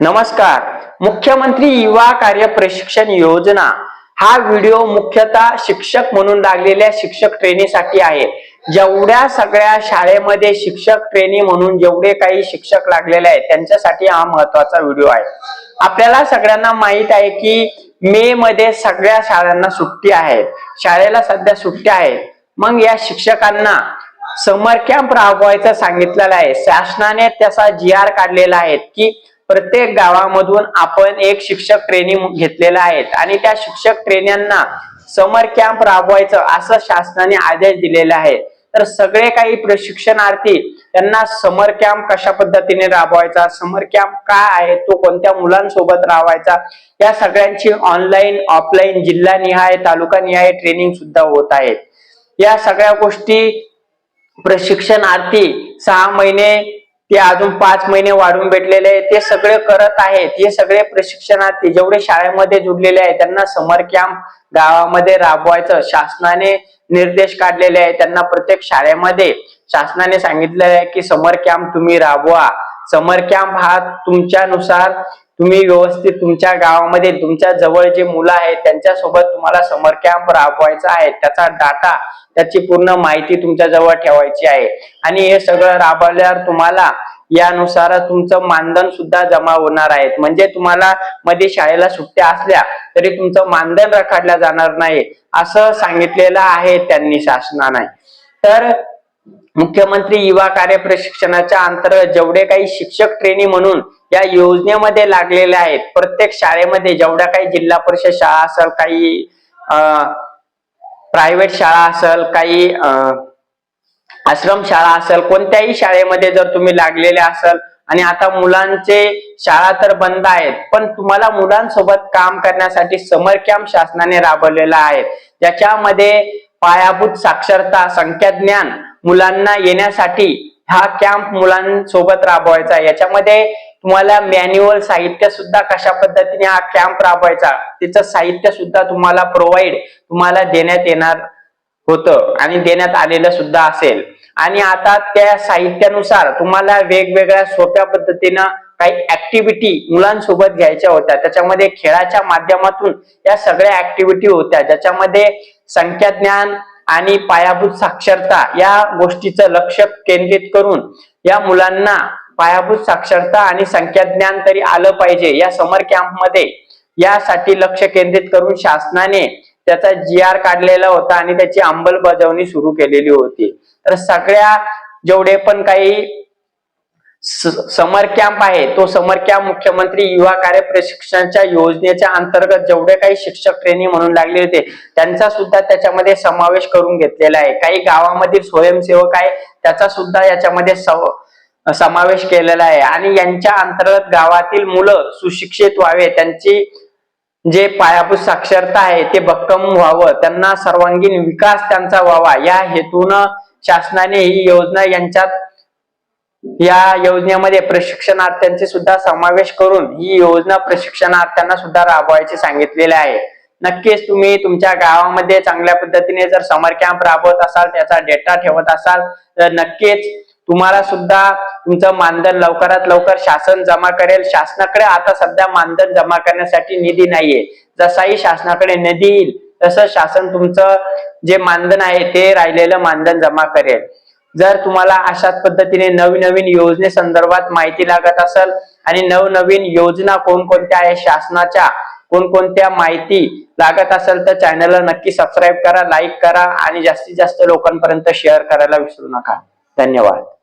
नमस्कार. मुख्यमंत्री युवा कार्य प्रशिक्षण योजना. हा व्हिडिओ मुख्यतः शिक्षक म्हणून लागलेल्या शिक्षक ट्रेनीसाठी आहे. जेवढ्या सगळ्या शाळेमध्ये शिक्षक ट्रेनी म्हणून जेवढे काही शिक्षक लागलेले आहेत त्यांच्यासाठी हा महत्त्वाचा व्हिडिओ आहे. आपल्याला सगळ्यांना माहीत आहे की मे मध्ये सगळ्या शाळांना सुट्टी आहे. शाळेला सध्या सुट्ट्या आहेत मग या शिक्षकांना समर कॅम्प राबवायचं सांगितलेलं आहे. शासनाने त्याचा जी आर काढलेला आहे की प्रत्येक गावामधून आपण एक शिक्षक ट्रेनिंग घेतलेला आहे. आणि त्या शिक्षक ट्रेन्यांना समर कॅम्प राबवायचं असं शासनाने आदेश दिलेला आहे. तर सगळे काही प्रशिक्षणार्थी त्यांना समर कॅम्प कशा पद्धतीने राबवायचा समर कॅम्प काय आहे तो कोणत्या मुलांसोबत राबवायचा या सगळ्यांची ऑनलाईन ऑफलाईन जिल्हानिहाय तालुकानिहाय ट्रेनिंग सुद्धा होत आहेत या सगळ्या गोष्टी प्रशिक्षणार्थी सहा महिने ते अजून पाच महिने वाढून भेटलेले आहेत. ते सगळे करत आहेत. हे सगळे प्रशिक्षणार्थी जेवढे शाळेमध्ये जुडलेले आहेत त्यांना समर कॅम्प गावामध्ये राबवायचं. शासनाने निर्देश काढलेले आहेत. त्यांना प्रत्येक शाळेमध्ये शासनाने सांगितलेलं आहे की समर कॅम्प तुम्ही राबवा. समर कॅम्प हा तुमच्यानुसार तुम्ही व्यवस्थित तुमच्या गावामध्ये तुमच्या जवळ जे मुलं आहेत त्यांच्यासोबत तुम्हाला समर कॅम्प राबवायचा आहे. त्याचा डाटा त्याची पूर्ण माहिती तुमच्या जवळ ठेवायची आहे. आणि हे सगळं राबवल्यावर तुम्हाला यानुसार तुमचं मानधन सुद्धा जमा होणार आहे. म्हणजे तुम्हाला मध्ये शाळेला सुट्ट्या असल्या तरी तुमचं मानधन रखडल्या जाणार नाही असं सांगितलेलं आहे त्यांनी शासनाने. तर मुख्यमंत्री युवा कार्य प्रशिक्षणाच्या अंतर्गत जेवढे काही शिक्षक ट्रेनी म्हणून या योजनेमध्ये लागलेले आहेत प्रत्येक शाळेमध्ये जेवढ्या काही जिल्हा परिषद शाळा असेल काही प्रायव्हेट शाळा असेल काही अं, आश्रम शाळा असेल कोणत्याही शाळेमध्ये जर तुम्ही लागलेले असाल आणि आता मुलांचे शाळा तर बंद आहेत पण तुम्हाला मुलांसोबत काम करण्यासाठी समर कॅम्प शासनाने राबवलेला आहे. ज्याच्यामध्ये पायाभूत साक्षरता संख्याज्ञान मुलांना येण्यासाठी हा कॅम्प मुलांसोबत राबवायचा याच्यामध्ये तुम्हाला मॅन्युअल साहित्य सुद्धा कशा पद्धतीने हा कॅम्प राबवायचा त्याचं साहित्य सुद्धा तुम्हाला प्रोव्हाइड तुम्हाला देण्यात येणार होतं आणि देण्यात आलेलं सुद्धा असेल. आणि आता त्या साहित्यानुसार तुम्हाला वेगवेगळ्या सोप्या पद्धतीनं काही ऍक्टिव्हिटी मुलांसोबत घ्यायच्या होत्या. त्याच्यामध्ये खेळाच्या माध्यमातून या सगळ्या ऍक्टिव्हिटी होत्या. ज्याच्यामध्ये संख्याज्ञान आणि पायाभूत साक्षरता या गोष्टीचं लक्ष केंद्रित करून या मुलांना पायाभूत साक्षरता आणि संख्याज्ञान तरी आलं पाहिजे. या समर कॅम्पमध्ये यासाठी लक्ष केंद्रित करून शासनाने त्याचा जी आर काढलेला होता आणि त्याची अंमलबजावणी सुरू केलेली होती. तर सगळ्या जेवढे पण काही समर कॅम्प आहे तो समर कॅम्प मुख्यमंत्री युवा कार्य प्रशिक्षणच्या योजनेच्या अंतर्गत जेवढे काही शिक्षक ट्रेनिंग म्हणून लागले होते त्यांचा सुद्धा त्याच्यामध्ये समावेश करून घेतलेला आहे. काही गावामधील स्वयंसेवक आहे त्याचा सुद्धा याच्यामध्ये समावेश केलेला आहे. आणि यांच्या अंतर्गत गावातील मुलं सुशिक्षित व्हावे त्यांची जे पायाभूत साक्षरता आहे ते भक्कम व्हावं. त्यांना सर्वांगीण विकास त्यांचा व्हावा. या हेतून शासनाने ही योजना यांच्यात या योजनेमध्ये प्रशिक्षणार्थ्यांचे सुद्धा समावेश करून ही योजना प्रशिक्षणार्थ्यांना सुद्धा राबवायचे सांगितलेले आहे. नक्कीच तुम्ही तुमच्या गावामध्ये चांगल्या पद्धतीने जर समर कॅम्प राबवत असाल त्याचा डेटा ठेवत असाल तर नक्कीच तुम्हाला सुद्धा तुमचं मानधन लवकरात लवकर शासन जमा करेल. शासनाकडे आता सध्या मानधन जमा करण्यासाठी निधी नाहीये. जसाही शासनाकडे निधी येईल तसं शासन तुमचं जे मानधन आहे ते राहिलेलं मानधन जमा करेल. जर तुम्हाला अशाच पद्धतीने नवीन नवीन योजने संदर्भात माहिती लागत असेल आणि नवनवीन योजना कोणकोणत्या आहे शासनाच्या कोणकोणत्या माहिती लागत असेल तर चॅनलला नक्की सबस्क्राईब करा लाईक करा आणि जास्तीत जास्त लोकांपर्यंत शेअर करायला विसरू नका. धन्यवाद.